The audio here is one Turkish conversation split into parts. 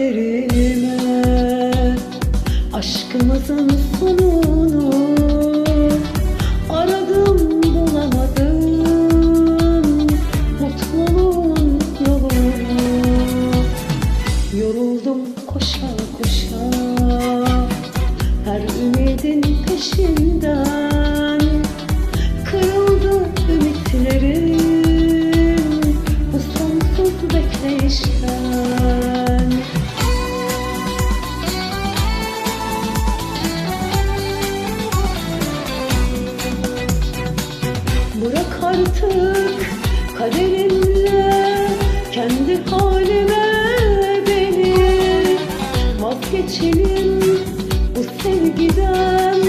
kaderime Aşkımızın sonunu Aradım bulamadım Mutluluğun yolunu. Yoruldum koşa koşa Her ümidin peşinden artık kendi halime beni Vazgeçelim. Bu sevgiden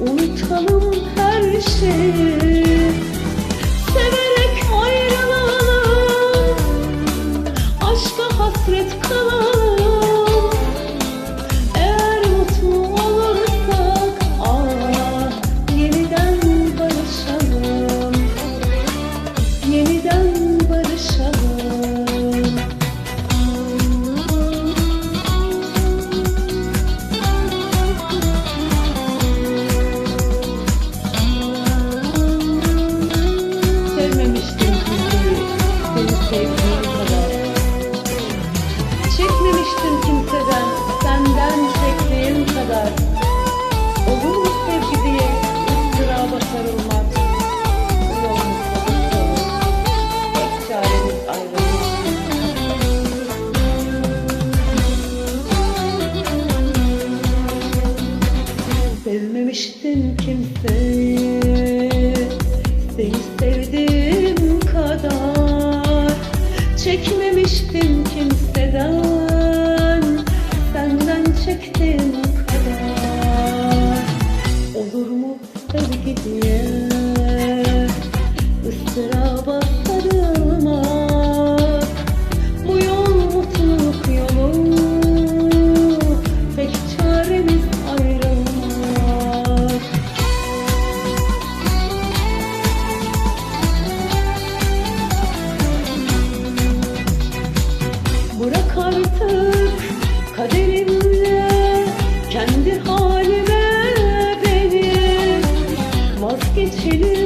unutalım her şeyi. Severek love. Sevmemiştim kimseyi. Seni sevdiğim kadar Çekmemiştim kimseden. Senden çektiğim geçelim.